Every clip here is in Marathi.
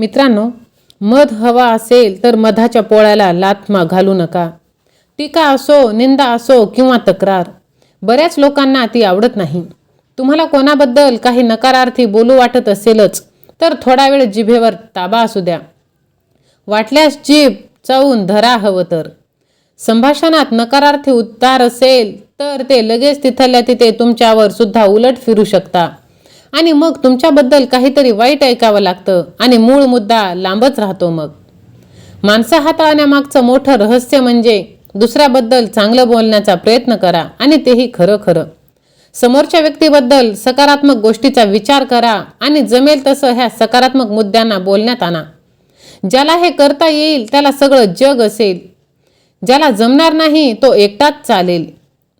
मित्रांनो मध हवा असेल तर मधाच्या पोळ्याला लाथमा घालू नका. टीका असो निंदा असो किंवा तक्रार. बऱ्याच लोकांना ती आवडत नाही. तुम्हाला कोणाबद्दल काही नकारार्थी बोलू वाटत असेलच तर थोडा वेळ जिभेवर ताबा असू द्या. वाटल्यास जीभ चावून धरा हवं तर. संभाषणात नकारार्थी उत्तार असेल तर ते लगेच तिथल्या तिथे तुमच्यावर सुद्धा उलट फिरू शकता. आणि मग तुमच्याबद्दल काहीतरी वाईट ऐकावं लागतं आणि मूळ मुद्दा लांबच राहतो मग. माणसं हाताळण्यामागचं मोठं रहस्य म्हणजे दुसऱ्याबद्दल चांगलं बोलण्याचा प्रयत्न करा आणि तेही खरं खरं. समोरच्या व्यक्तीबद्दल सकारात्मक गोष्टीचा विचार करा आणि जमेल तसं ह्या सकारात्मक मुद्द्यांना बोलण्यात आणा. ज्याला हे करता येईल त्याला सगळं जग असेल. ज्याला जमणार नाही तो एकटाच चालेल.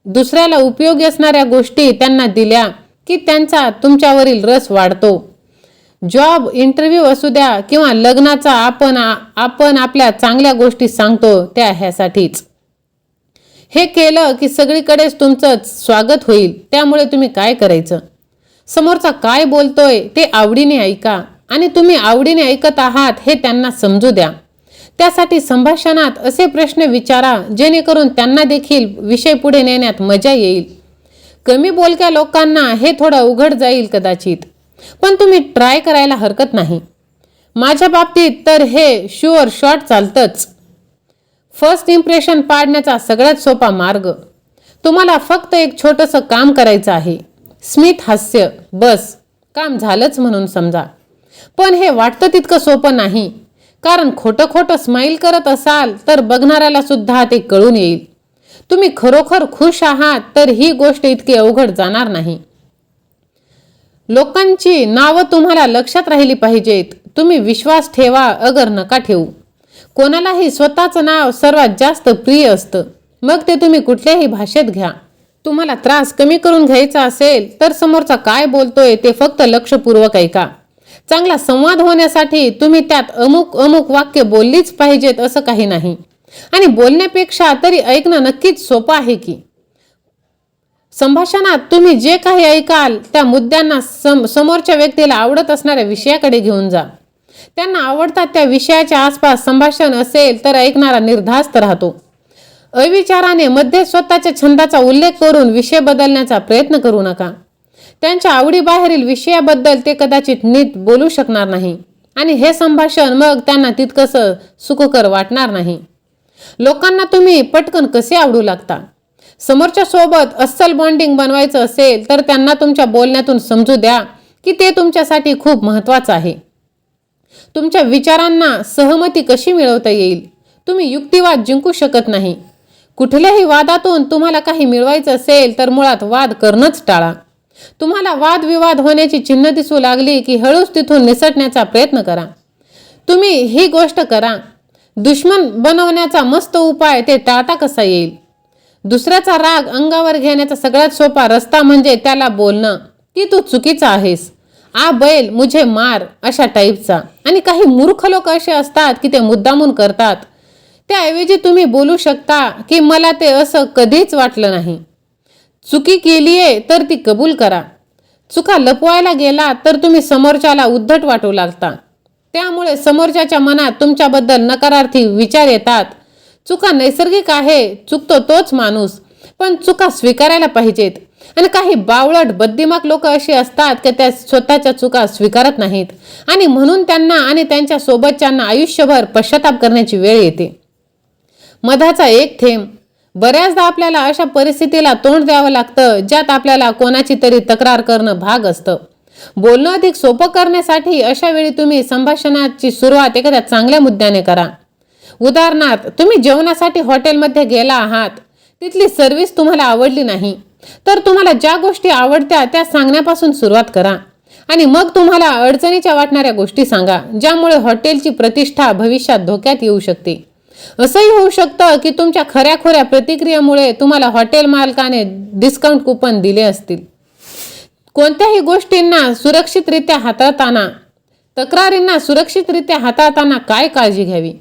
दुसऱ्याला उपयोगी असणाऱ्या गोष्टी त्यांना दिल्या की त्यांचा तुमच्यावरील रस वाढतो. जॉब इंटरव्ह्यू असू द्या किंवा लग्नाचा आपण आपण आपल्या चांगल्या गोष्टी सांगतो त्या ह्यासाठीच. हे केलं की सगळीकडेच तुमचं स्वागत होईल. त्यामुळे तुम्ही काय करायचं? समोरचा काय बोलतोय ते आवडीने ऐका आणि तुम्ही आवडीने ऐकत आहात हे त्यांना समजू द्या. त्यासाठी संभाषणात असे प्रश्न विचारा जेणेकरून त्यांना देखील विषय पुढे नेण्यात मजा येईल. कमी बोलक्या लोकांना हे थोडं उघड जाईल कदाचित. पण तुम्ही ट्राय करायला हरकत नाही. माझ्या बाबतीत तर हे शुअर शॉट चालतंच. फर्स्ट इम्प्रेशन पाडण्याचा सगळ्यात सोपा मार्ग. तुम्हाला फक्त एक छोटंसं काम करायचं आहे. स्मित हास्य. बस. काम झालंच म्हणून समजा. पण हे वाटतं तितकं सोपं नाही. कारण खोटं खोटं स्माईल करत असाल तर बघणाऱ्याला सुद्धा ते कळून येईल. तुम्ही खरोखर खुश आहात तर ही गोष्ट इतकी अवघड जाणार नाही. लोकांची नावं तुम्हाला लक्षात राहिली पाहिजेत. तुम्ही विश्वास ठेवा अगर नका ठेवू. कोणालाही स्वतःचं नाव सर्वात जास्त प्रिय असतं. मग ते तुम्ही कुठल्याही भाषेत घ्या. तुम्हाला त्रास कमी करून घ्यायचा असेल तर समोरचा काय बोलतोय ते फक्त लक्षपूर्वक ऐका. चांगला संवाद होण्यासाठी तुम्ही त्यात अमुक अमुक वाक्य बोललीच पाहिजेत असं काही नाही. आणि बोलण्यापेक्षा तरी ऐकणं नक्कीच सोपं आहे की. संभाषणात तुम्ही जे काही ऐकाल त्या मुद्द्यांना सम समोरच्या व्यक्तीला आवडत असणाऱ्या विषयाकडे घेऊन जा. त्यांना आवडतात त्या विषयाच्या आसपास संभाषण असेल तर ऐकणारा निर्धास्त राहतो. अविचाराने मध्ये स्वतःच्या छंदाचा उल्लेख करून विषय बदलण्याचा प्रयत्न करू नका. त्यांच्या आवडीबाहेरील विषयाबद्दल ते कदाचित नीट बोलू शकणार नाही. आणि हे संभाषण मग त्यांना तितकंसं सुखकर वाटणार नाही. लोकांना तुम्ही पटकन कसे आवडू लागता? समोरच्या सोबत अस्सल बॉन्डिंग बनवायचं असेल तर त्यांना तुमच्या बोलण्यातून समजू द्या की ते तुमच्यासाठी खूप महत्त्वाचं आहे. तुमच्या विचारांना सहमती कशी मिळवता येईल? तुम्ही युक्तिवाद जिंकू शकत नाही. कुठल्याही वादातून तुम्हाला काही मिळवायचं असेल तर मुळात वाद करणंच टाळा. तुम्हाला वादविवाद होण्याची चिन्ह दिसू लागली की हळूच तिथून निसटण्याचा प्रयत्न करा. तुम्ही ही गोष्ट करा दुश्मन बनवण्याचा मस्त उपाय ते टाळता कसा येईल? दुसऱ्याचा राग अंगावर घेण्याचा सगळ्यात सोपा रस्ता म्हणजे त्याला बोलणं. की तू चुकीचा आहेस. आ बैल मुझे मार अशा टाईपचा आणि काही मूर्ख लोक असे असतात की ते मुद्दामून करतात. त्याऐवजी तुम्ही बोलू शकता की मला ते असं कधीच वाटलं नाही. चुकी केली आहे तर ती कबूल करा. चुका लपवायला गेला तर तुम्ही समोरच्याला उद्धट वाटू लागता. त्यामुळे समोरच्याच्या मनात तुमच्याबद्दल नकारार्थी विचार येतात. चुका नैसर्गिक आहे चुकतो तोच माणूस. पण चुका स्वीकारायला पाहिजेत. आणि काही बावळट बद्दिमाक लोक अशी असतात की त्या स्वतःच्या चुका स्वीकारत नाहीत. आणि म्हणून त्यांना आणि त्यांच्या सोबतच्यांना आयुष्यभर पश्चाताप करण्याची वेळ येते. मधाचा एक थेंब. बऱ्याचदा आपल्याला अशा परिस्थितीला तोंड द्यावं लागतं ज्यात आपल्याला कोणाची तरी तक्रार करणं भाग असतं. बोलणं अधिक सोपं करण्यासाठी अशा वेळी तुम्ही संभाषणाची सुरुवात एखाद्या चांगल्या मुद्द्याने करा. उदाहरणार्थ तुम्ही जेवणासाठी हॉटेलमध्ये गेला आहात. तिथली सर्व्हिस तुम्हाला आवडली नाही. तर तुम्हाला ज्या गोष्टी आवडत्या त्या सांगण्यापासून सुरुवात करा. आणि मग तुम्हाला अडचणीच्या वाटणाऱ्या गोष्टी सांगा ज्यामुळे हॉटेलची प्रतिष्ठा भविष्यात धोक्यात येऊ शकते. असंही होऊ शकतं की तुमच्या खऱ्याखोऱ्या प्रतिक्रियेमुळे तुम्हाला हॉटेल मालकाने डिस्काउंट कुपन दिले असतील. कोणत्याही गोष्टींना सुरक्षितरित्या हाताळताना तक्रारींना सुरक्षितरित्या हाताळताना काय काळजी घ्यावी?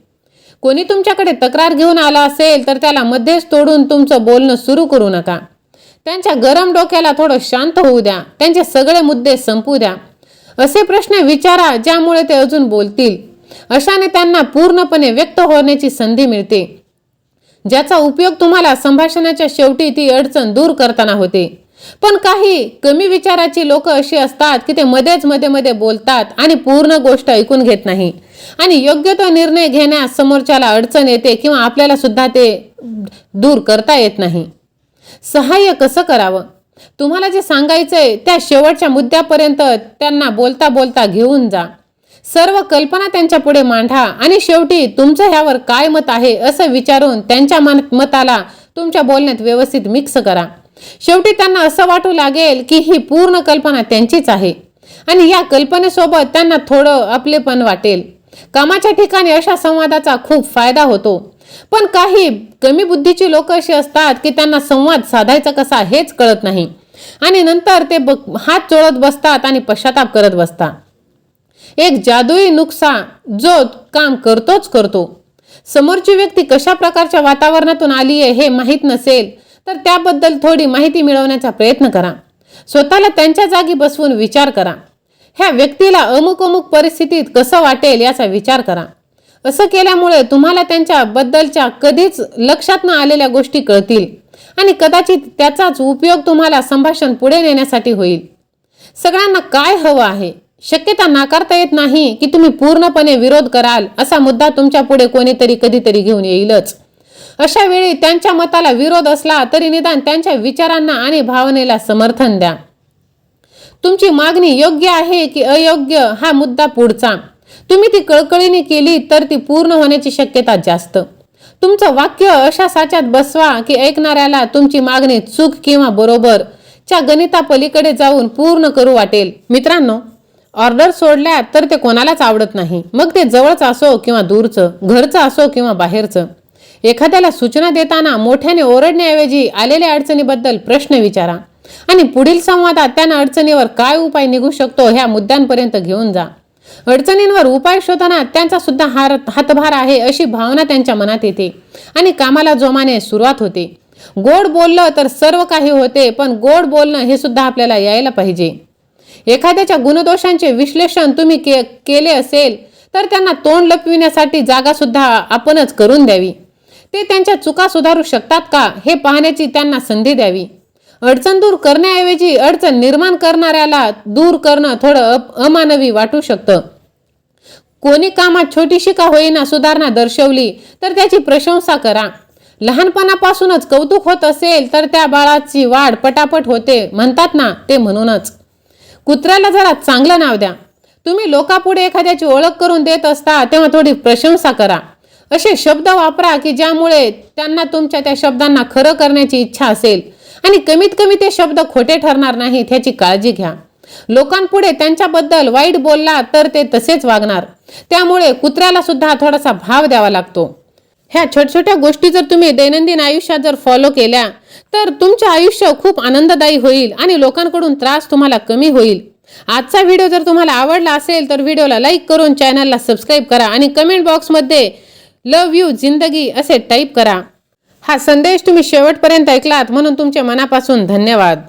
कोणी तुमच्याकडे तक्रार घेऊन आला असेल तर त्याला मध्येच तोडून तुमचं बोलणं सुरू करू नका. त्यांच्या गरम डोक्याला थोडं शांत होऊ द्या. त्यांचे सगळे मुद्दे संपू द्या. असे प्रश्न विचारा ज्यामुळे ते अजून बोलतील. अशाने त्यांना पूर्णपणे व्यक्त होण्याची संधी मिळते. ज्याचा उपयोग तुम्हाला संभाषणाच्या शेवटी ती अडचण दूर करताना होते. पण काही कमी विचाराची लोक अशी असतात की ते मध्येच मध्ये मध्ये बोलतात आणि पूर्ण गोष्ट ऐकून घेत नाही. आणि योग्य तो निर्णय घेण्यास समोरच्याला अडचण येते किंवा आपल्याला सुद्धा ते दूर करता येत नाही. सहाय्य कसं करावं? तुम्हाला जे सांगायचंय त्या शेवटच्या मुद्द्यापर्यंत त्यांना बोलता बोलता घेऊन जा. सर्व कल्पना त्यांच्या पुढे मांडा आणि शेवटी तुमचं ह्यावर काय मत आहे असं विचारून त्यांच्या मन मताला तुमच्या बोलण्यात व्यवस्थित मिक्स करा. शेवटी त्यांना असं वाटू लागेल की ही पूर्ण कल्पना त्यांचीच आहे. आणि या कल्पनेसोबत त्यांना थोडं आपलेपण वाटेल. कामाच्या ठिकाणी अशा संवादाचा खूप फायदा होतो. पण काही कमी बुद्धीची लोक अशी असतात की त्यांना संवाद साधायचा कसा हेच कळत नाही. आणि नंतर ते ब- हात चोळत बसतात आणि पश्चाताप करत बसतात. एक जादुई नुकसा जो काम करतोच करतो. समोरची व्यक्ती कशा प्रकारच्या वातावरणातून आली आहे हे माहीत नसेल तर त्याबद्दल थोडी माहिती मिळवण्याचा प्रयत्न करा. स्वतःला त्यांच्या जागी बसवून विचार करा. ह्या व्यक्तीला अमुक अमुक परिस्थितीत कसं वाटेल याचा विचार करा. असं केल्यामुळे तुम्हाला त्यांच्या बद्दलच्या कधीच लक्षात न आलेल्या गोष्टी कळतील आणि कदाचित त्याचाच उपयोग तुम्हाला संभाषण पुढे नेण्यासाठी होईल. सगळ्यांना काय हवं आहे? शक्यता नाकारता येत नाही की तुम्ही पूर्णपणे विरोध कराल असा मुद्दा तुमच्यापुढे कोणीतरी कधीतरी घेऊन येईलच. अशा वेळी त्यांच्या मताला विरोध असला तरी निदान त्यांच्या विचारांना आणि भावनेला समर्थन द्या. तुमची मागणी योग्य आहे की अयोग्य हा मुद्दा पुढचा. तुम्ही ती कळकळीने केली तर ती पूर्ण होण्याची शक्यता जास्त. तुमचं वाक्य अशा साच्यात बसवा की ऐकणाऱ्याला तुमची मागणी चूक किंवा बरोबर च्या गणिता पलीकडे जाऊन पूर्ण करू वाटेल. मित्रांनो ऑर्डर सोडल्या तर ते कोणालाच आवडत नाही. मग ते जवळच असो किंवा दूरचं घरचं असो किंवा बाहेरचं. एखाद्याला सूचना देताना मोठ्याने ओरडण्याऐवजी आलेल्या अडचणीबद्दल प्रश्न विचारा. आणि पुढील संवादात त्यांना अडचणीवर काय उपाय निघू शकतो ह्या मुद्द्यांपर्यंत घेऊन जा. अडचणींवर उपाय शोधताना त्यांचा सुद्धा हार हातभार आहे अशी भावना त्यांच्या मनात येते. आणि कामाला जोमाने सुरुवात होते. गोड बोललं तर सर्व काही होते पण गोड बोलणं हे सुद्धा आपल्याला यायला पाहिजे. एखाद्याच्या गुणदोषांचे विश्लेषण तुम्ही के केले असेल तर त्यांना तोंड लपविण्यासाठी जागा सुद्धा आपणच करून द्यावी. ते त्यांच्या चुका सुधारू शकतात का हे पाहण्याची त्यांना संधी द्यावी. अडचण दूर करण्याऐवजी अडचण निर्माण करणाऱ्याला दूर करणं थोडं अप- अमानवी वाटू शकतं. कोणी कामात छोटीशी का होईना सुधारणा दर्शवली तर त्याची प्रशंसा करा. लहानपणापासूनच कौतुक होत असेल तर त्या बाळाची वाढ पटापट होते म्हणतात ना ते म्हणूनच. कुत्र्याला जरा चांगलं नाव द्या. तुम्ही लोकापुढे एखाद्याची ओळख करून देत असता तेव्हा थोडी प्रशंसा करा. असे शब्द वापरा की ज्यामुळे त्यांना तुमच्या त्या शब्दांना खरं करण्याची इच्छा असेल. आणि कमीत कमी ते शब्द खोटे ठरणार नाहीत ह्याची काळजी घ्या. लोकांपुढे त्यांच्याबद्दल वाईट बोलला तर ते तसेच वागणार. त्यामुळे कुत्र्याला सुद्धा थोडासा भाव द्यावा लागतो. ह्या छोट्या छोट्या गोष्टी जर तुम्ही दैनंदिन आयुष्यात जर फॉलो केल्या तर तुमचं आयुष्य खूप आनंददायी होईल आणि लोकांकडून त्रास तुम्हाला कमी होईल. आजचा व्हिडिओ जर तुम्हाला आवडला असेल तर व्हिडिओला लाईक करून चॅनलला सबस्क्राईब करा आणि कमेंट बॉक्समध्ये लव यू जिंदगी असे टाईप करा. हा संदेश तुम्ही शेवटपर्यंत ऐकलात म्हणून तुमच्या मनापासून धन्यवाद.